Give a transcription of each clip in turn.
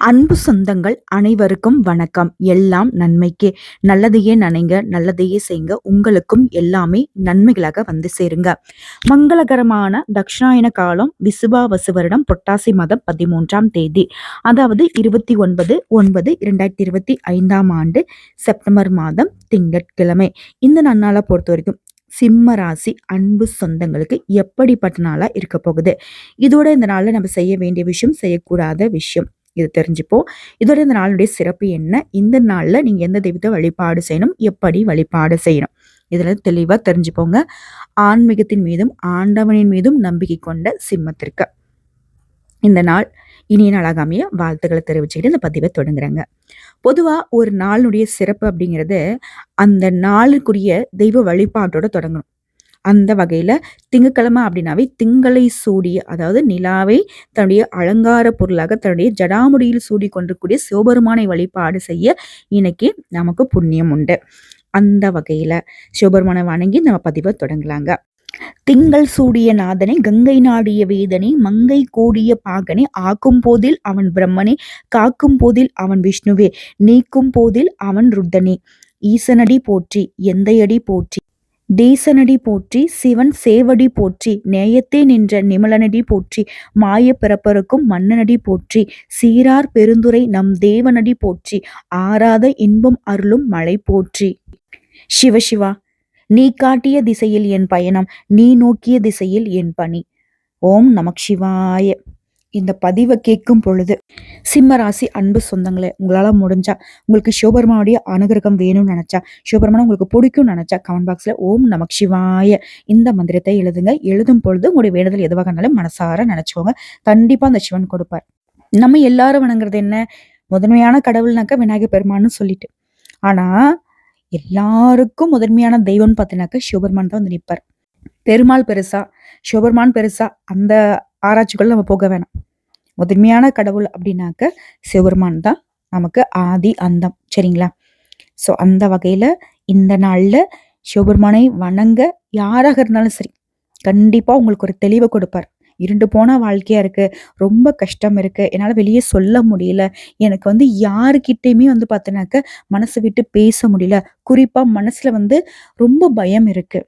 அன்பு சொந்தங்கள் அனைவருக்கும் வணக்கம். எல்லாம் நன்மைக்கே. நல்லதையே நினைங்க நல்லதையே செய்யுங்க உங்களுக்கும் எல்லாமே நன்மைகளாக வந்து சேருங்க. மங்களகரமான தக்ஷாயன காலம் விசுபாவசு வருடம் பொட்டாசி மாதம் பதிமூன்றாம் தேதி. அதாவது இருபத்தி ஒன்பது ஒன்பது இரண்டாயிரத்தி இருபத்தி ஐந்தாம் ஆண்டு செப்டம்பர் மாதம் திங்கட்கிழமை. இந்த நன்னாளை பொறுத்த வரைக்கும் சிம்ம ராசி அன்பு சொந்தங்களுக்கு எப்படிப்பட்ட நாளாக இருக்க போகுது? இதோட இந்த நாளில் நம்ம செய்ய வேண்டிய விஷயம் செய்யக்கூடாத விஷயம். இது தெரிஞ்சுப்போம் இதோட இந்த நாளுடைய சிறப்பு என்ன? இந்த நாளில் நீங்கள் எந்த தெய்வத்தை வழிபாடு செய்யணும்? எப்படி வழிபாடு செய்யணும்? இதில் தெளிவாக தெரிஞ்சுப்போங்க ஆன்மீகத்தின் மீதும் ஆண்டவனின் மீதும் நம்பிக்கை கொண்ட சிம்மத்திற்கு. இந்த நாள் இனிய நாளாகாமிய வாழ்த்துக்களை தெரிவிச்சுக்கிட்டு இந்த பதிவை தொடங்குறாங்க. பொதுவாக ஒரு நாளுடைய சிறப்பு அப்படிங்கிறது அந்த நாளுக்குரிய தெய்வ வழிபாட்டோட தொடங்கணும். அந்த வகையில் திங்கக்கிழமை அப்படின்னாவே திங்களை சூடிய அதாவது நிலாவை தன்னுடைய அலங்கார பொருளாக தன்னுடைய ஜடாமுடியில் சூடி கொண்டிருக்கூடிய சிவபெருமானை வழிபாடு செய்ய இன்னைக்கு நமக்கு புண்ணியம் உண்டு. அந்த வகையில் சிவபெருமானை வணங்கி நம்ம பதிவை தொடங்கலாங்க. திங்கள் சூடிய நாதனை கங்கை நாடிய வேதனை மங்கை கூடிய பாகனை ஆக்கும் போதில் அவன் பிரம்மனே காக்கும் போதில் அவன் விஷ்ணுவே நீக்கும் போதில் அவன் ருத்தனே ஈசனடி போற்றி எந்தையடி போற்றி தேசனடி போற்றி சிவன் சேவடி போற்றி நேயத்தே நின்ற நிமலனடி போற்றி மாய பிறப்பருக்கும் மன்னனடி போற்றி சீரார் பெருந்துரை நம் தேவனடி போற்றி ஆராத இன்பம் அருளும் மழை போற்றி. சிவசிவா நீ காட்டிய திசையில் என் பயணம் நீ நோக்கிய திசையில் என் பணி. ஓம் நமக் சிவாய. இந்த பதிவை கேட்கும் பொழுது சிம்ம ராசி அன்பு சொந்தங்களே உங்களால் முடிஞ்சா உங்களுக்கு சிவபெருமானுடைய அனுகிரகம் வேணும்னு நினச்சா சிவபெருமானை உங்களுக்கு பிடிக்கும்னு நினச்சா கமெண்ட் பாக்ஸில் ஓம் நமக் சிவாய இந்த மந்திரத்தை எழுதுங்க. எழுதும் பொழுது உங்களுடைய வேண்டுதல் எதுவாக இருந்தாலும் மனசார நினச்சிக்கோங்க. கண்டிப்பாக அந்த சிவன் கொடுப்பார். நம்ம எல்லாரும் வணங்குறது என்ன? முதன்மையான கடவுள்னாக்கா விநாயகர் பெருமான்னு சொல்லிட்டு. ஆனால் எல்லாருக்கும் முதன்மையான தெய்வம்னு பார்த்தீங்கன்னாக்கா சிவபெருமான் தான் வந்து நிற்பார் பெருமாள் பெருசா சிவபெருமான் பெருசா அந்த ஆராய்ச்சிக்குள்ள நம்ம போக வேணாம். முதன்மையான கடவுள் அப்படின்னாக்க சிவபெருமான் தான். நமக்கு ஆதி அந்தம். சரிங்களா? ஸோ அந்த வகையில் இந்த நாளில் சிவபெருமானை வணங்க யாராக இருந்தாலும் சரி கண்டிப்பாக உங்களுக்கு ஒரு தெளிவை கொடுப்பார். இருண்டு போன வாழ்க்கையாக இருக்குது ரொம்ப கஷ்டம் இருக்குது என்னால் வெளியே சொல்ல முடியல எனக்கு வந்து யாருக்கிட்டேயுமே வந்து பார்த்தீங்கன்னாக்க மனசு விட்டு பேச முடியல குறிப்பாக மனசில் வந்து ரொம்ப பயம் இருக்குது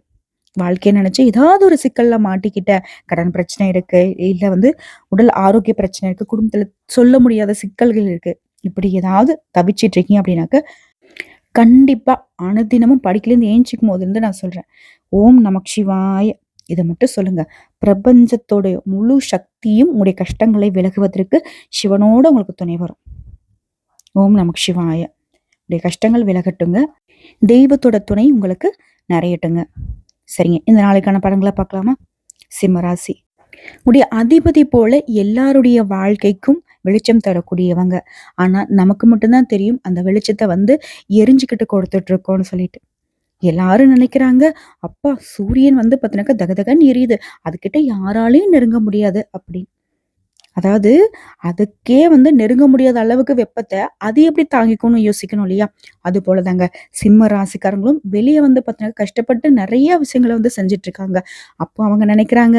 வாழ்க்கையை நினைச்சு ஏதாவது ஒரு சிக்கல்ல மாட்டிக்கிட்ட கடன் பிரச்சனை இருக்கு இல்ல வந்து உடல் ஆரோக்கிய பிரச்சனை இருக்கு குடும்பத்துல சொல்ல முடியாத சிக்கல்கள் இருக்கு. இப்படி ஏதாவது தவிச்சிட்டு இருக்கீங்க அப்படின்னாக்க கண்டிப்பா அனுதினமும் படிக்கலேருந்து ஏஞ்சிக்கும் போதுலேருந்து நான் சொல்றேன். ஓம் நமக் சிவாய இதை மட்டும் சொல்லுங்க. பிரபஞ்சத்தோடைய முழு சக்தியும் உங்களுடைய கஷ்டங்களை விலகுவதற்கு சிவனோட உங்களுக்கு துணை வரும். ஓம் நமக் சிவாய உடைய கஷ்டங்கள் விலகட்டுங்க. தெய்வத்தோட துணை உங்களுக்கு நிறையட்டுங்க. சரிங்க. இந்த நாளைக்கான படங்களை பார்க்கலாமா? சிம்மராசி. உடைய அதிபதி போல எல்லாருடைய வாழ்க்கைக்கும் வெளிச்சம் தரக்கூடியவங்க. ஆனா நமக்கு மட்டும்தான் தெரியும் அந்த வெளிச்சத்தை வந்து எரிஞ்சுக்கிட்டு கொடுத்துட்டு இருக்கோம்னு சொல்லிட்டு. எல்லாரும் நினைக்கிறாங்க அப்பா சூரியன் வந்து பார்த்தீங்கன்னாக்கா தகதகன்னு எரியுது. அதுக்கிட்ட யாராலையும் நெருங்க முடியாது அப்படின்னு. அதாவது அதுக்கே வந்து நெருங்க முடியாத அளவுக்கு வெப்பத்தை அது எப்படி தாங்கிக்கணும்னு யோசிக்கணும் இல்லையா? அது போலதாங்க. சிம்ம ராசிக்காரங்களும் வெளியே வந்து பார்த்தீங்கன்னா கஷ்டப்பட்டு நிறைய விஷயங்களை வந்து செஞ்சுட்டு இருக்காங்க அப்போ அவங்க நினைக்கிறாங்க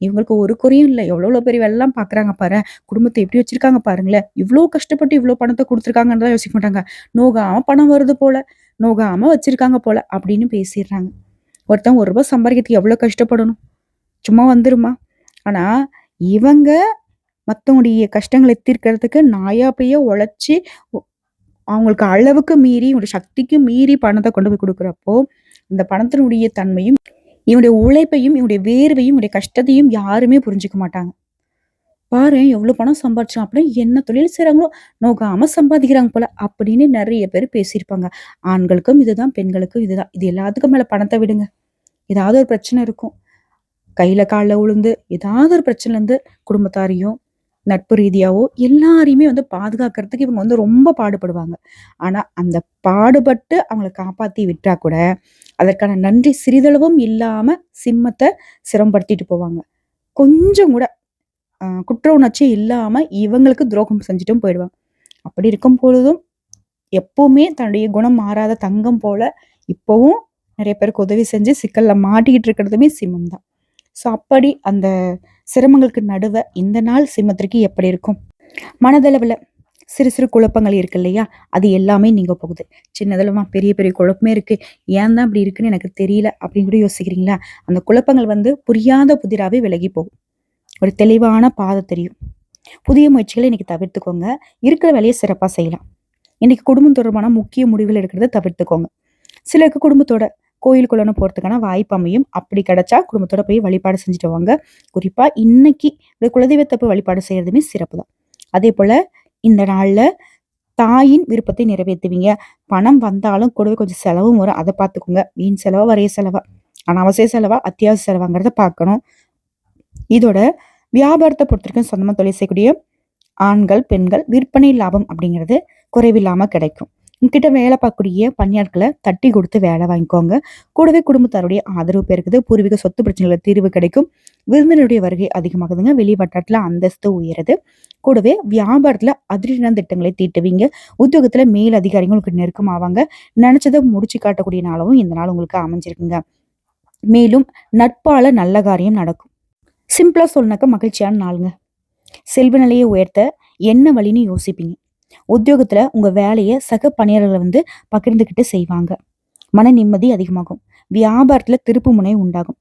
இவங்களுக்கு ஒரு குறையும் இல்லை. எவ்வளோ பெரிய வெள்ளம் பார்க்குறாங்க பாரு. குடும்பத்தை எப்படி வச்சிருக்காங்க பாருங்களேன். இவ்வளோ கஷ்டப்பட்டு இவ்வளோ பணத்தை கொடுத்துருக்காங்கன்னு தான் யோசிக்க மாட்டாங்க. நோகாம பணம் வருது போல. நோகாம வச்சிருக்காங்க போல. அப்படின்னு பேசிடுறாங்க. ஒருத்தன் ஒரு ரூபாய் சம்பாதிக்கிறதுக்கு எவ்வளோ கஷ்டப்படணும்? சும்மா வந்துருமா? ஆனா இவங்க மற்றவங்களுடைய கஷ்டங்களை தீர்க்கிறதுக்கு நாயா பைய உழைச்சி அவங்களுக்கு அளவுக்கு மீறி இவனுடைய சக்திக்கு மீறி பணத்தை கொண்டு போய் கொடுக்குறப்போ இந்த பணத்தினுடைய தன்மையும் இவனுடைய உழைப்பையும் இவனுடைய வேர்வையும் இவனுடைய கஷ்டத்தையும் யாருமே புரிஞ்சுக்க மாட்டாங்க. பாரு எவ்வளோ பணம் சம்பாதிச்சோம் அப்படின்னு என்ன தொழில் செய்கிறாங்களோ நோக்காமல் சம்பாதிக்கிறாங்க போல அப்படின்னு நிறைய பேர் பேசியிருப்பாங்க. ஆண்களுக்கும் இதுதான் பெண்களுக்கும் இதுதான். இது எல்லாத்துக்கும் மேலே பணத்தை விடுங்க. ஏதாவது ஒரு பிரச்சனை இருக்கும். கையில காலில் உளுந்து ஏதாவது ஒரு பிரச்சனை இருந்து குடும்பத்தாரையும் நட்பு ரீதியாவோ எல்லாரையுமே வந்து பாதுகாக்கிறதுக்கு இவங்க வந்து ரொம்ப பாடுபடுவாங்க. ஆனால் அந்த பாடுபட்டு அவங்கள காப்பாற்றி விட்டா கூட அதற்கான நன்றி சிறிதளவும் இல்லாமல் சிம்மத்தை சிரமப்படுத்திட்டு போவாங்க. கொஞ்சம் கூட குற்ற உணர்ச்சி இல்லாமல் இவங்களுக்கு துரோகம் செஞ்சுட்டும் போயிடுவாங்க. அப்படி இருக்கும் பொழுதும் எப்பவுமே தன்னுடைய குணம் மாறாத தங்கம் போல இப்போவும் நிறைய பேருக்கு உதவி செஞ்சு சிக்கலில் மாட்டிக்கிட்டு இருக்கிறதுமே சிம்மம் தான் ஸோ அப்படி அந்த சிரமங்களுக்கு நடுவ இந்த நாள் சிம்மத்திற்கு எப்படி இருக்கும்? மனதளவில் சிறு சிறு குழப்பங்கள் இருக்கு இல்லையா? அது எல்லாமே நீங்க போகுது. சின்னதளவா பெரிய பெரிய குழப்பமே இருக்கு. ஏன் தான் இப்படி இருக்குன்னு எனக்கு தெரியல அப்படின்னு கூட யோசிக்கிறீங்களா? அந்த குழப்பங்கள் வந்து புரியாத புதிராவே விலகி போகும். ஒரு தெளிவான பாதை தெரியும். புதிய முயற்சிகளை இன்னைக்கு தவிர்த்துக்கோங்க. இருக்கிற வேலையை சிறப்பாக செய்யலாம். இன்னைக்கு குடும்பம் தொடர்பான முக்கிய முடிவுகள் எடுக்கிறத தவிர்த்துக்கோங்க. சிலருக்கு குடும்பத்தோட கோயிலுக்குள்ளே போகிறதுக்கான வாய்ப்பு அமையும். அப்படி கிடச்சா குடும்பத்தோட போய் வழிபாடு செஞ்சுட்டு வாங்க. குறிப்பாக இன்னைக்கு இந்த குலதெய்வத்தை போய் வழிபாடு செய்கிறதுமே சிறப்பு தான். அதே போல் இந்த நாளில் தாயின் விருப்பத்தை நிறைவேற்றுவீங்க. பணம் வந்தாலும் கூடவே கொஞ்சம் செலவும் வரும். அதை பார்த்துக்கோங்க. வீண் செலவா வரைய செலவா? அனாவசிய செலவா அத்தியாவசிய செலவாங்கிறத பார்க்கணும். இதோட வியாபாரத்தை பொறுத்தவரைக்கும் சொந்தமாக தொழில் செய்யக்கூடிய ஆண்கள் பெண்கள் விற்பனை லாபம் அப்படிங்கிறது குறைவில்லாமல் கிடைக்கும். உங்ககிட்ட வேலை பார்க்கக்கூடிய பணியாட்களை தட்டி கொடுத்து வேலை வாங்கிக்கோங்க. கூடவே குடும்பத்தாருடைய ஆதரவு பெருக்குது பூர்வீக சொத்து பிரச்சனைகளை தீர்வு கிடைக்கும். விருந்தினருடைய வருகை அதிகமாகுதுங்க. வெளி வட்டாரத்தில் அந்தஸ்து உயருது. கூடவே வியாபாரத்தில் அதிரடியான திட்டங்களை தீட்டுவீங்க. உத்தியோகத்தில் மேல் அதிகாரிகள் உங்களுக்கு நெருக்கம் ஆவாங்க நினைச்சதை முடிச்சு காட்டக்கூடிய நாளாகவும் இந்த நாள் உங்களுக்கு அமைஞ்சிருக்குங்க. மேலும் நட்பால நல்ல காரியம் நடக்கும். சிம்பிளா சொல்லனாக்க மகிழ்ச்சியான நாளுங்க. செல்வ நிலையை உயர்த்த என்ன வழின்னு யோசிப்பீங்க. உத்தியோகத்துல உங்க வேலையை சக பணியாளர்களை வந்து பகிர்ந்துக்கிட்டு செய்வாங்க. மன நிம்மதி அதிகமாகும். வியாபாரத்துல திருப்பு முனை உண்டாகும்.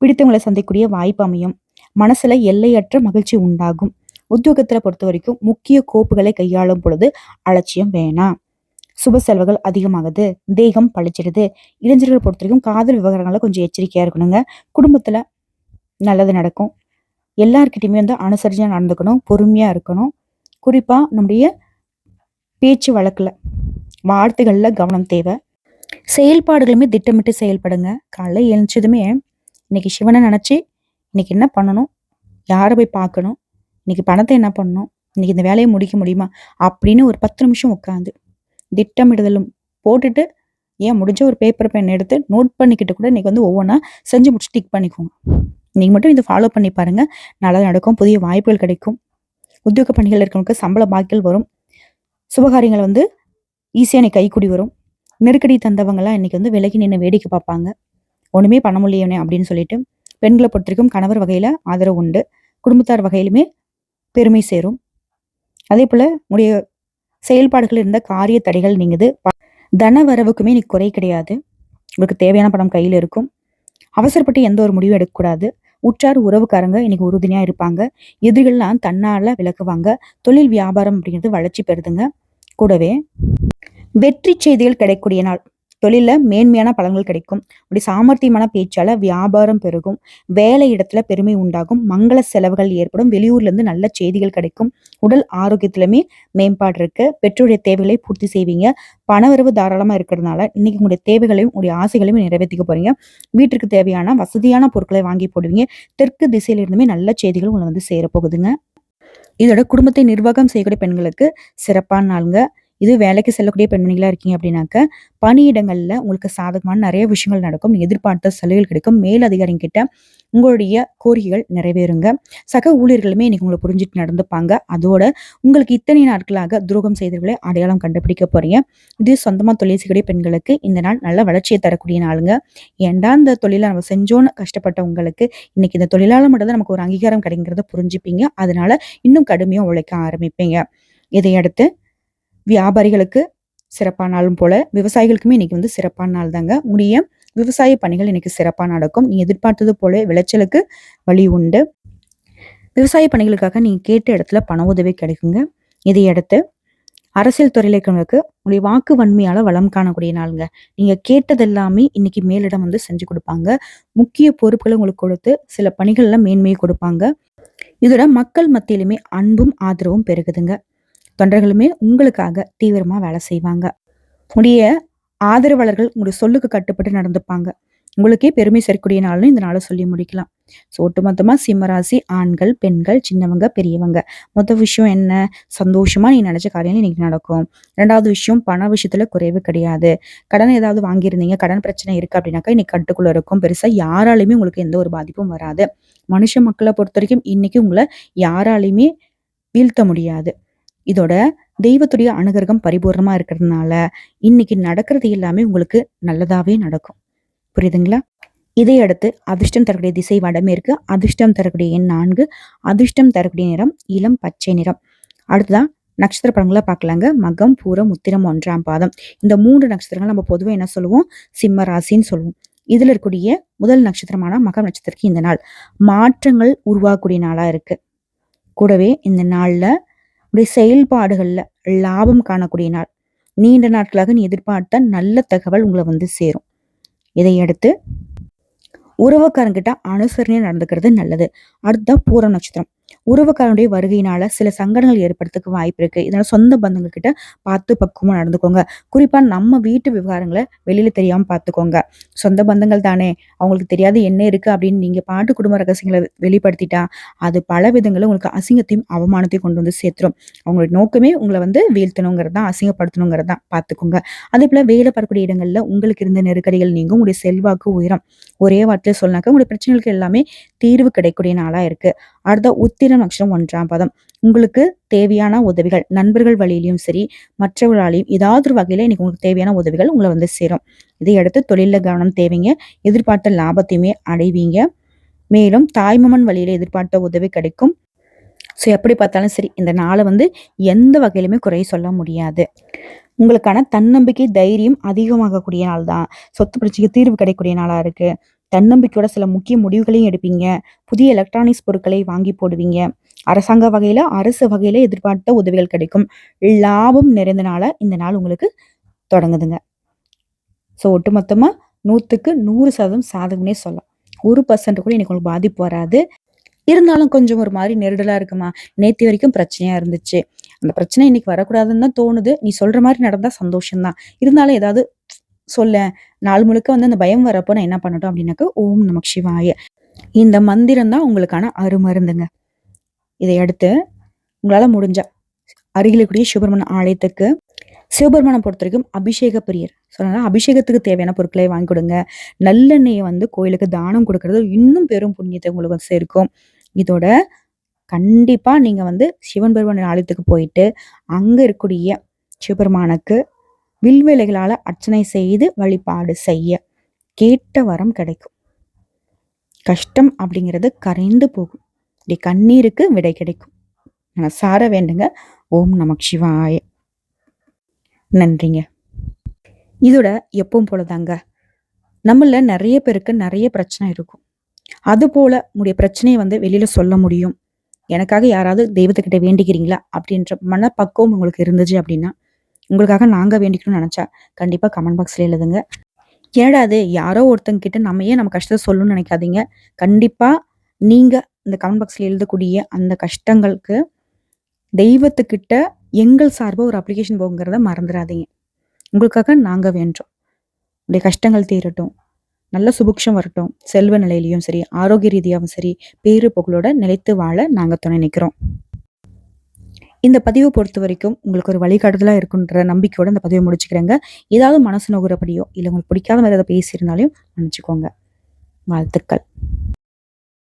பிடித்தவங்களை சந்திக்கக்கூடிய வாய்ப்பு அமையும். மனசுல எல்லையற்ற மகிழ்ச்சி உண்டாகும். உத்தியோகத்துல பொறுத்த வரைக்கும் முக்கிய கோப்புகளை கையாளும் பொழுது அலட்சியம் வேணாம். சுப செலவுகள் அதிகமாகுது. தேகம் பழிச்சிடுது. இளைஞர்களை பொறுத்த வரைக்கும் காதல் விவகாரங்களை கொஞ்சம் எச்சரிக்கையா இருக்கணுங்க. குடும்பத்துல நல்லது நடக்கும். எல்லாருக்கிட்டையுமே வந்து அனுசரிச்சா நடந்துக்கணும். பொறுமையா இருக்கணும். குறிப்பா நம்முடைய பேச்சு வழக்கில். வார்த்தைகளில் கவனம் தேவை. செயல்பாடுகளுமே திட்டமிட்டு செயல்படுங்க. காலைல எழுந்ததுமே இன்னைக்கு சிவனை நினச்சி இன்னைக்கு என்ன பண்ணணும்? யாரை போய் பார்க்கணும்? இன்னைக்கு பணத்தை என்ன பண்ணணும்? இன்னைக்கு இந்த வேலையை முடிக்க முடியுமா? அப்படின்னு ஒரு பத்து நிமிஷம் உட்காந்து திட்டமிடுதலும் போட்டுட்டு ஏன் முடிஞ்ச ஒரு பேப்பர் பென் எடுத்து நோட் பண்ணிக்கிட்டு கூட இன்னைக்கு வந்து ஒவ்வொன்றா செஞ்சு முடிச்சு டிக் பண்ணிக்கோங்க. நீங்கள் மட்டும் இதை ஃபாலோ பண்ணி பாருங்கள் நல்லா நடக்கும் புதிய வாய்ப்புகள் கிடைக்கும். உத்தியோக பணிகள் இருக்கிறவங்களுக்கு சம்பள பாக்கிகள் வரும். சுபகாரியங்கள் வந்து ஈஸியாக இன்னைக்கு கைக்குடி வரும். நெருக்கடி தந்தவங்களாம் இன்னைக்கு வந்து விலகி நின்று வேடிக்கை பார்ப்பாங்க. ஒன்றுமே பண்ண முடியவனே அப்படின்னு சொல்லிட்டு பெண்களை பொறுத்த வரைக்கும் கணவர் வகையில் ஆதரவு உண்டு. குடும்பத்தார் வகையிலுமே பெருமை சேரும். அதே போல் உடைய செயல்பாடுகள் இருந்த காரிய தடைகள் நீங்குது. தன வரவுக்குமே இன்னைக்கு குறை கிடையாது. உங்களுக்கு தேவையான பணம் கையில் இருக்கும். அவசரப்பட்டு எந்த ஒரு முடிவும் எடுக்கக்கூடாது. உற்றார் உறவுக்காரங்க இன்னைக்கு உறுதுணையா இருப்பாங்க. எதிரிகள்லாம் தன்னால விளக்குவாங்க. தொழில் வியாபாரம் அப்படிங்கிறது வளர்ச்சி பெறுதுங்க. கூடவே வெற்றி செய்திகள் கிடைக்கக்கூடிய நாள். தொழிலில் மேன்மையான பலன்கள் கிடைக்கும். அப்படி சாமர்த்தியமான பேச்சால வியாபாரம் பெருகும். வேலை இடத்துல பெருமை உண்டாகும். மங்கள செலவுகள் ஏற்படும். வெளியூர்லேருந்து நல்ல செய்திகள் கிடைக்கும். உடல் ஆரோக்கியத்திலுமே மேம்பாடு இருக்கு. பெற்றோருடைய தேவைகளை பூர்த்தி செய்வீங்க. பணவரவு தாராளமாக இருக்கிறதுனால இன்னைக்கு உங்களுடைய தேவைகளையும் உங்களுடைய ஆசைகளையும் நிறைவேற்றிக்க போறீங்க. வீட்டிற்கு தேவையான வசதியான பொருட்களை வாங்கி போடுவீங்க. தெற்கு திசையிலிருந்துமே நல்ல செய்திகள் உங்களை வந்து சேரப்போகுதுங்க. இதோட குடும்பத்தை நிர்வாகம் செய்யக்கூடிய பெண்களுக்கு சிறப்பான நாளுங்க. இது வேலைக்கு செல்லக்கூடிய பெண்மணிகளாக இருக்கீங்க அப்படின்னாக்க பணியிடங்களில் உங்களுக்கு சாதகமான நிறைய விஷயங்கள் நடக்கும் எதிர்பார்த்த சலுகைகள் கிடைக்கும் மேல் அதிகாரிங்க கிட்ட உங்களுடைய கோரிக்கைகள் நிறைவேறுங்க. சக ஊழியர்களுமே இன்னைக்கு உங்களை புரிஞ்சுட்டு நடந்துப்பாங்க. அதோட உங்களுக்கு இத்தனை நாட்களாக துரோகம் செய்தவர்களை அடையாளம் கண்டுபிடிக்க போறீங்க. இது சொந்தமாக தொழில் செய்யக்கூடிய பெண்களுக்கு இந்த நாள் நல்ல வளர்ச்சியை தரக்கூடிய நாளுங்க. ஏன்டா இந்த தொழிலை நம்ம செஞ்சோன்னு கஷ்டப்பட்ட உங்களுக்கு இன்னைக்கு இந்த தொழிலாளர் மட்டும் தான் நமக்கு ஒரு அங்கீகாரம் கிடைங்கிறத புரிஞ்சுப்பீங்க. அதனால இன்னும் கடுமையாக உழைக்க ஆரம்பிப்பீங்க. இதையடுத்து வியாபாரிகளுக்கு சிறப்பான நாளும் போல விவசாயிகளுக்குமே இன்னைக்கு வந்து சிறப்பான நாள் தாங்க. உடைய விவசாய பணிகள் இன்னைக்கு சிறப்பாக நடக்கும். நீ எதிர்பார்த்தது போல விளைச்சலுக்கு வழி உண்டு. விவசாய பணிகளுக்காக நீங்கள் கேட்ட இடத்துல பண உதவி கிடைக்குங்க. இதையடுத்து அரசியல் துறையில இருக்கிறவங்களுக்கு உங்களுடைய வாக்கு வன்மையால் வளம் காணக்கூடிய நாளுங்க. நீங்கள் கேட்டதெல்லாமே இன்னைக்கு மேலிடம் வந்து செஞ்சு கொடுப்பாங்க. முக்கிய பொறுப்புகளை உங்களுக்கு கொடுத்து சில பணிகள்லாம் மேன்மையை கொடுப்பாங்க. இதோட மக்கள் மத்தியிலுமே அன்பும் ஆதரவும் பெருகுதுங்க. தொண்டர்களுமே உங்களுக்காக தீவிரமாக வேலை செய்வாங்க. உடைய ஆதரவாளர்கள் உங்களுடைய சொல்லுக்கு கட்டுப்பட்டு நடந்துப்பாங்க. உங்களுக்கே பெருமை சேர்க்கக்கூடிய நாள்னு இந்த நாளை சொல்லி முடிக்கலாம். ஸோ ஒட்டுமொத்தமாக சிம்மராசி ஆண்கள் பெண்கள் சின்னவங்க பெரியவங்க. மொத்த விஷயம் என்ன? சந்தோஷமாக நீ நினச்ச காரியங்கள் இன்னைக்கு நடக்கும். ரெண்டாவது விஷயம் பண விஷயத்தில் குறைவு கிடையாது. கடன் ஏதாவது வாங்கியிருந்தீங்க கடன் பிரச்சனை இருக்குது அப்படின்னாக்கா இன்னைக்கு கட்டுக்குள்ளே இருக்கும். பெருசாக யாராலையுமே உங்களுக்கு எந்த ஒரு பாதிப்பும் வராது. மனுஷ மக்களை பொறுத்த வரைக்கும் இன்னைக்கு உங்களை யாராலையுமே வீழ்த்த முடியாது. இதோட தெய்வத்துடைய அனுகிரகம் பரிபூர்ணமா இருக்கிறதுனால இன்னைக்கு நடக்கிறது எல்லாமே உங்களுக்கு நல்லதாவே நடக்கும். புரியுதுங்களா? இதை அடுத்து அதிர்ஷ்டம் தரக்கூடிய திசை வடமேற்கு அதிர்ஷ்டம் தரக்கூடிய எண் நான்கு. அதிர்ஷ்டம் தரக்கூடிய நிறம் இளம் பச்சை நிறம். அடுத்ததான் நட்சத்திர படங்களை பார்க்கலாங்க. மகம் பூரம் உத்திரம் ஒன்றாம் பாதம். இந்த மூன்று நட்சத்திரங்கள் நம்ம பொதுவாக என்ன சொல்லுவோம்? சிம்ம ராசின்னு சொல்லுவோம். இதில் இருக்கக்கூடிய முதல் நட்சத்திரமான மகம் நட்சத்திரத்துக்கு இந்த நாள். மாற்றங்கள் உருவாகக்கூடிய நாளாக இருக்கு. கூடவே இந்த நாளில் உடைய செயல்பாடுகளில் லாபம் காணக்கூடிய நாள். நீண்ட நாட்களாக நீ எதிர்பார்த்த நல்ல தகவல் உங்களை வந்து சேரும். இதையடுத்து உறவுக்காரங்கிட்ட அனுசரணையாக நடந்துக்கிறது நல்லது. அடுத்த பூர நட்சத்திரம். உறவுக்காரனுடைய வருகையினால சில சங்கடங்கள் ஏற்படுறதுக்கு வாய்ப்பு இருக்கு. இதனால சொந்த பந்தங்கள் கிட்ட பார்த்து பக்குவமா நடந்துக்கோங்க. குறிப்பா நம்ம வீட்டு விவகாரங்களை வெளியில தெரியாம பார்த்துக்கோங்க. சொந்த பந்தங்கள் தானே அவங்களுக்கு தெரியாது என்ன இருக்கு அப்படின்னு நீங்க பாட்டு குடும்ப ரகசியங்களை வெளிப்படுத்திட்டா அது பல விதங்களும் உங்களுக்கு அசிங்கத்தையும் அவமானத்தையும் கொண்டு வந்து சேர்த்துரும். அவங்களுடைய நோக்கமே உங்களை வந்து வீழ்த்தணுங்கிறது தான் அசிங்கப்படுத்தணுங்கிறது தான். பார்த்துக்கோங்க. அதே போல வேலை பார்க்கக்கூடிய இடங்கள்ல உங்களுக்கு இருந்த நெருக்கடிகள் நீங்கும் உங்களுடைய செல்வாக்கு உயரம். ஒரே வார்த்தையில சொன்னாக்க உங்களுடைய பிரச்சனைகளுக்கு எல்லாமே தீர்வு கிடைக்கக்கூடிய நாளா இருக்கு. அடுத்த உத்திர நட்சத்திரம் ஒன்றாம் பதம். உங்களுக்கு தேவையான உதவிகள் நண்பர்கள் வழியிலையும் சரி மற்றவர்களாலையும் ஏதாவது ஒரு வகையில் இன்னைக்கு உங்களுக்கு தேவையான உதவிகள் உங்களை வந்து சேரும். இதை அடுத்து கவனம் தேவைங்க எதிர்பார்த்த லாபத்தையுமே அடைவீங்க. மேலும் தாய்மமன் வழியில எதிர்பார்த்த உதவி கிடைக்கும். ஸோ எப்படி பார்த்தாலும் சரி இந்த நாளை வந்து எந்த வகையிலுமே குறை சொல்ல முடியாது. உங்களுக்கான தன்னம்பிக்கை தைரியம் அதிகமாகக்கூடிய நாள் தான் சொத்து பிரச்சனைக்கு தீர்வு கிடைக்கக்கூடிய நாளாக இருக்குது தன்னம்பிக்கையோட சில முக்கிய முடிவுகளையும் எடுப்பீங்க. புதிய எலக்ட்ரானிக்ஸ் பொருட்களை வாங்கி போடுவீங்க. அரசாங்க வகையில அரசு வகையில எதிர்பார்த்த உதவிகள் கிடைக்கும். லாபம் நிறைந்த நாளாக இந்த நாள் உங்களுக்கு தொடங்குதுங்க. ஸோ ஒட்டுமொத்தமா நூற்றுக்கு நூறு சதவீதம் சாதகம்னே சொல்லலாம். ஒரு பர்சன்ட் கூட எனக்கு உங்களுக்கு பாதிப்பு வராது. இருந்தாலும் கொஞ்சம் ஒரு மாதிரி நெருடலா இருக்குமா? நேத்தி வரைக்கும் பிரச்சனையா இருந்துச்சு. அந்த பிரச்சனை இன்னைக்கு வரக்கூடாதுன்னு தான் தோணுது. நீ சொல்ற மாதிரி நடந்தா சந்தோஷம்தான். இருந்தாலும் ஏதாவது சொல்ல நாள் முழுக்க வந்து அந்த பயம் வரப்போ நான் என்ன பண்ணட்டும் அப்படின்னாக்க ஓம் நமக் சிவாய. இந்த மந்திரம் தான் உங்களுக்கான அருமருந்துங்க. இதை அடுத்து உங்களால் முடிஞ்சா அருகில் இருக்கக்கூடிய சிவபெருமன் ஆலயத்துக்கு சிவபெருமானை பொறுத்த வரைக்கும் அபிஷேக பிரியர். ஸோ அபிஷேகத்துக்கு தேவையான பொருட்களை வாங்கி கொடுங்க. நல்லெண்ணெயை வந்து கோயிலுக்கு தானம் கொடுக்கறது இன்னும் பெரும் புண்ணியத்தை உங்களுக்கு வந்து சேர்க்கும். இதோட கண்டிப்பாக நீங்கள் வந்து சிவன் பெருமான் ஆலயத்துக்கு போயிட்டு அங்கே இருக்கக்கூடிய சிவபெருமானுக்கு வில்வேலைகளால் அர்ச்சனை செய்து வழிபாடு செய்ய கேட்ட வரம் கிடைக்கும். கஷ்டம் அப்படிங்கிறது கரைந்து போகும். இப்படி கண்ணீருக்கு விடை கிடைக்கும். சார வேண்டுங்க. ஓம் நமக் சிவாய. நன்றிங்க. இதோட எப்பவும் போலதாங்க. நம்மள நிறைய பேருக்கு நிறைய பிரச்சனை இருக்கும். அது போல உங்களுடைய பிரச்சனையை வந்து வெளியில சொல்ல முடியும். எனக்காக யாராவது தெய்வத்துக்கிட்ட வேண்டிக்கிறீங்களா அப்படின்ற மனப்பக்குவம் உங்களுக்கு இருந்துச்சு அப்படின்னா உங்களுக்காக நாங்கள் வேண்டிக்கணும்னு நினச்சா கண்டிப்பாக கமெண்ட் பாக்ஸில் எழுதுங்க. ஏடாது யாரோ ஒருத்தங்க கிட்ட நம்ம ஏன் நம்ம கஷ்டத்தை சொல்லணும்னு நினைக்காதீங்க. கண்டிப்பாக நீங்கள் இந்த கமெண்ட் பாக்ஸில் எழுதக்கூடிய அந்த கஷ்டங்களுக்கு தெய்வத்துக்கிட்ட எங்கள் சார்பாக ஒரு அப்ளிகேஷன் போங்கிறத மறந்துடாதீங்க. உங்களுக்காக நாங்கள் வேண்டோம். உங்களுடைய கஷ்டங்கள் தீரட்டும். நல்ல சுபுக்ஷம் வரட்டும். செல்வ நிலையிலையும் சரி ஆரோக்கிய ரீதியாகவும் சரி பேரு புகழோட நிலைத்து வாழ நாங்கள் துணை நிற்கிறோம் இந்த பதிவை பொறுத்த வரைக்கும் உங்களுக்கு ஒரு வழிகாட்டுதலாக இருக்குன்ற நம்பிக்கையோட இந்த பதிவை முடிச்சுக்கிறேங்க. ஏதாவது மனசு நோகுறபடியோ இல்லை உங்களுக்கு பிடிக்காத மாதிரி அதை பேசியிருந்தாலையும் நினச்சிக்கோங்க வாழ்த்துக்கள்.